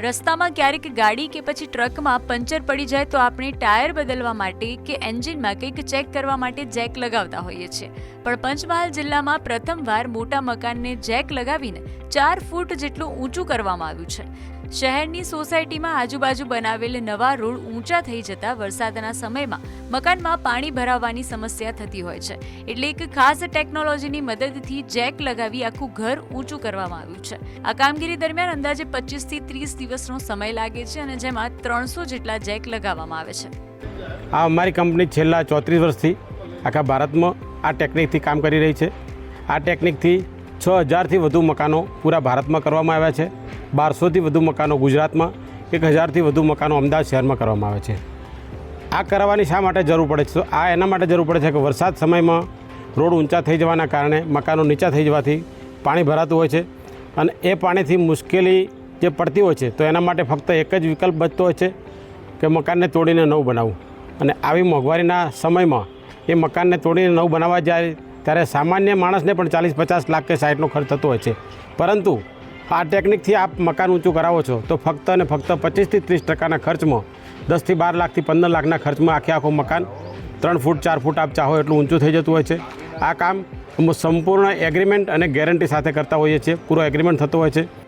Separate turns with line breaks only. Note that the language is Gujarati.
રસ્તામાં ક્યારેક ગાડી કે પછી ટ્રકમાં પંચર પડી જાય તો આપણે ટાયર બદલવા માટે કે એન્જિનમાં કંઈક ચેક કરવા માટે જેક લગાવતા હોઈએ છીએ. પણ પંચમહાલ જિલ્લામાં પ્રથમવાર મોટા મકાનને જેક લગાવીને ચાર ફૂટ જેટલું ઊંચું કરવામાં આવ્યું છે. શહેરની સોસાયટીમાં આજુબાજુ બનાવેલ નવા રોડ ઊંચા થઈ જતા વરસાદના સમયમાં મકાનમાં પાણી ભરાવાની સમસ્યા થતી હોય છે. એટલે એક ખાસ ટેકનોલોજીની મદદથી જેક લગાવી આખું ઘર ઊંચું કરવામાં આવ્યું છે. આ કામગીરી દરમિયાન અંદાજે પચીસથી ત્રીસ દિવસનો સમય લાગે છે અને જેમાં ત્રણસો જેટલા જેક લગાવવામાં આવે છે.
આ અમારી કંપની છેલ્લા ચોત્રીસ વર્ષથી આખા ભારતમાં આ ટેકનિકથી કામ કરી રહી છે. આ ટેકનિકથી છ હજારથી વધુ મકાનો પૂરા ભારતમાં કરવામાં આવ્યા છે. બારસોથી વધુ મકાનો ગુજરાતમાં એક હજારથી વધુ મકાનો અમદાવાદ શહેરમાં કરવામાં આવે છે. આ કરવાની શા માટે જરૂર પડે છે? આ એના માટે જરૂર પડે છે કે વરસાદ સમયમાં રોડ ઊંચા થઈ જવાના કારણે મકાનો નીચા થઈ જવાથી પાણી ભરાતું હોય છે અને એ પાણીથી મુશ્કેલી જે પડતી હોય છે, તો એના માટે ફક્ત એક જ વિકલ્પ બચતો હોય છે કે મકાનને તોડીને નવું બનાવવું. અને આવી મોંઘવારીના સમયમાં એ મકાનને તોડીને નવું બનાવવા જાય ત્યારે સામાન્ય માણસને પણ ચાલીસ પચાસ લાખ કે સાઠનો ખર્ચ થતો હોય છે. પરંતુ આ ટેકનિકથી આપ મકાન ઊંચું કરાવો છો, તો ફક્ત અને ફક્ત પચીસથી ત્રીસ ટકાના ખર્ચમાં, દસથી બાર લાખથી પંદર લાખના ખર્ચમાં આખે આખું મકાન, ત્રણ ફૂટ, ચાર ફૂટ આપ ચાહો એટલું ઊંચું થઈ જતું હોય છે. આ કામ સંપૂર્ણ એગ્રીમેન્ટ અને ગેરંટી સાથે કરતા હોઈએ છીએ. પૂરો એગ્રીમેન્ટ થતો હોય છે.